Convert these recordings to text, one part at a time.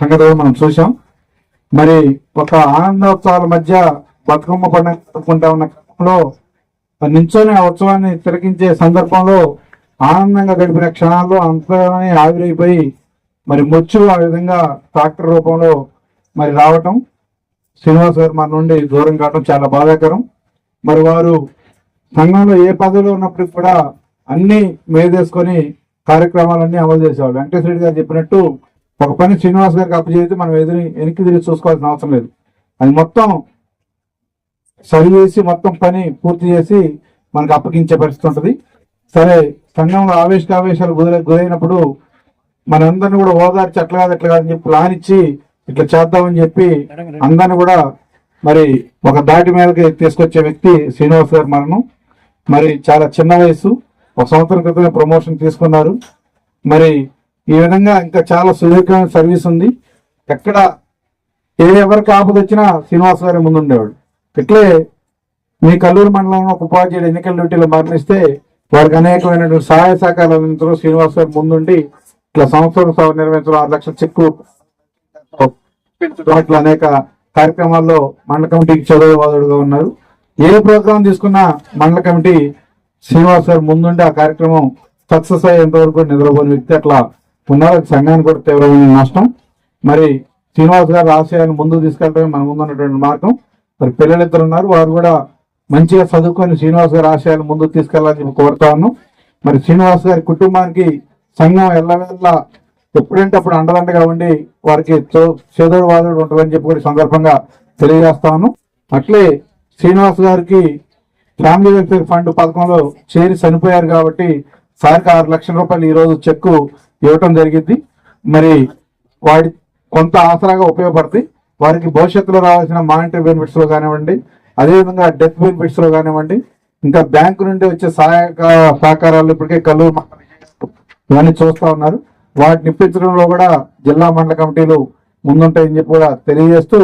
సంగతి మనం చూసాం మరి ఒక ఆనందోత్సవాల మధ్య బతుకమ్మ పండుగ జరుపుకుంటా ఉన్న క్రమంలో నించొని ఆ ఉత్సవాన్ని తిరగించే సందర్భంలో ఆనందంగా గడిపిన క్షణాల్లో అంతలోనే ఆవిరైపోయి మరి మొచ్చు ఆ విధంగా ట్రాక్టర్ రూపంలో మరి రావటం శ్రీనివాస్ గారు మన నుండి దూరం కావడం చాలా బాధాకరం. మరి వారు సంఘంలో ఏ పదవిలో ఉన్నప్పటికీ కూడా అన్ని మేదేసుకొని కార్యక్రమాలన్నీ అమలు చేసేవాళ్ళు. వెంకటేశ్వర గారు చెప్పినట్టు ఒక పని శ్రీనివాస్ గారికి అప్పచేస్తే మనం ఎదురు వెనక్కి తిరిగి చూసుకోవాల్సిన అవసరం లేదు. అది మొత్తం సరి చేసి మొత్తం పని పూర్తి చేసి మనకు అప్పగించే పరిస్థితి ఉంటుంది. సరే సంఘంలో ఆవేశ ఆవేశాలు గురి గురైనప్పుడు మనందరిని కూడా ఓదార్చి అట్లా కాదు ఎట్లా కాదని చెప్పి ప్లాన్ ఇచ్చి ఇట్లా చేద్దామని చెప్పి అందరిని కూడా మరి ఒక దాటి మీదకి తీసుకొచ్చే వ్యక్తి శ్రీనివాస్ గారు మరణం మరి చాలా చిన్న వయసు ఒక సంవత్సరం క్రితమే ప్రమోషన్ తీసుకున్నారు. మరి ఈ విధంగా ఇంకా చాలా సుదీర్ఘమైన సర్వీస్ ఉంది. ఎక్కడ ఏ ఎవరికి ఆపద వచ్చినా శ్రీనివాస్ గారి ముందు ఉండేవాడు ఇట్లే మీ కల్లూరు మండలంలో ఒక ఉపాధ్యాయుడు ఎన్నికల డ్యూటీలో మరణిస్తే వారికి అనేకమైనటువంటి సహాయ సహకారాలు అందించడం శ్రీనివాస్ గారు ముందుండి ఇట్లా సంవత్సరం సభ నిర్వహించడం ఆరు లక్షల చెక్కు అట్లా అనేక కార్యక్రమాల్లో మండల కమిటీకి చదువువాదుడుగా ఉన్నారు. ఏ ప్రోగ్రాం తీసుకున్నా మండల కమిటీ శ్రీనివాస్ గారు ముందుండి ఆ కార్యక్రమం సక్సెస్ అయ్యేంత వరకు నిద్రపోని వ్యక్తి అట్లా ఉన్నారు సంఘానికి కూడా తీవ్రమైన నష్టం. మరి శ్రీనివాస్ గారు ఆశయాన్ని ముందుకు తీసుకెళ్ళడమే మన ముందు ఉన్నటువంటి మార్గం. మరి పిల్లలిద్దరు ఉన్నారు వారు కూడా మంచిగా చదువుకొని శ్రీనివాస్ గారి ఆశయాన్ని ముందుకు తీసుకెళ్ళాలని చెప్పి కోరుతా ఉన్నాం. మరి శ్రీనివాస్ గారి కుటుంబానికి సంఘం ఎల్లవెల్ల ఎప్పుడంటే అప్పుడు అండదండగా ఉండి వారికి చేదోడు వాదోడు ఉంటుందని చెప్పి కూడా సందర్భంగా తెలియజేస్తాను అట్లే శ్రీనివాస్ గారికి ఫ్యామిలీ వెల్ఫేర్ ఫండ్ పథకంలో చేరి చనిపోయారు కాబట్టి సార్కి ఆరు లక్షల రూపాయలు ఈరోజు చెక్కు ఇవ్వటం జరిగింది. మరి వాడి కొంత ఆసరాగా ఉపయోగపడుతుంది. వారికి భవిష్యత్తులో రావాల్సిన మానిటరీ బెనిఫిట్స్లో కానివ్వండి అదేవిధంగా డెత్ బెనిఫిట్స్లో కానివ్వండి ఇంకా బ్యాంకు నుండి వచ్చే సహాయక సహకారాలు ఇప్పటికే కల్లూరు ఇవన్నీ చూస్తూ ఉన్నారు. వాటిని ఇప్పించడంలో కూడా జిల్లా మండల కమిటీలు ముందుంటాయని చెప్పి కూడా తెలియజేస్తూ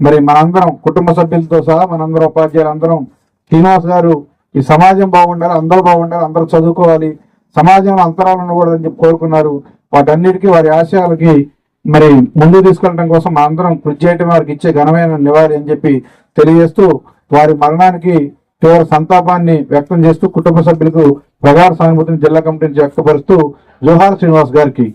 మరి మనందరం కుటుంబ సభ్యులతో సహా మనందరం ఉపాధ్యాయులు అందరం శ్రీనివాస్ గారు ఈ సమాజం బాగుండాలి అందరూ బాగుండాలి అందరూ చదువుకోవాలి సమాజంలో అంతరాలు ఉండకూడదని చెప్పి కోరుకున్నారు. వాటన్నిటికీ వారి ఆశయాలకి మరి ముందు తీసుకెళ్ళడం కోసం అందరం కృషి చేయటం వారికి ఇచ్చే ఘనమైన నివాళి అని చెప్పి తెలియజేస్తూ వారి మరణానికి తీవ్ర సంతాపాన్ని వ్యక్తం చేస్తూ కుటుంబ సభ్యులకు ప్రగాఢ సానుభూతిని జిల్లా కమిటీ నుంచి వ్యక్తపరుస్తూ జోహార్ శ్రీనివాస్ గారికి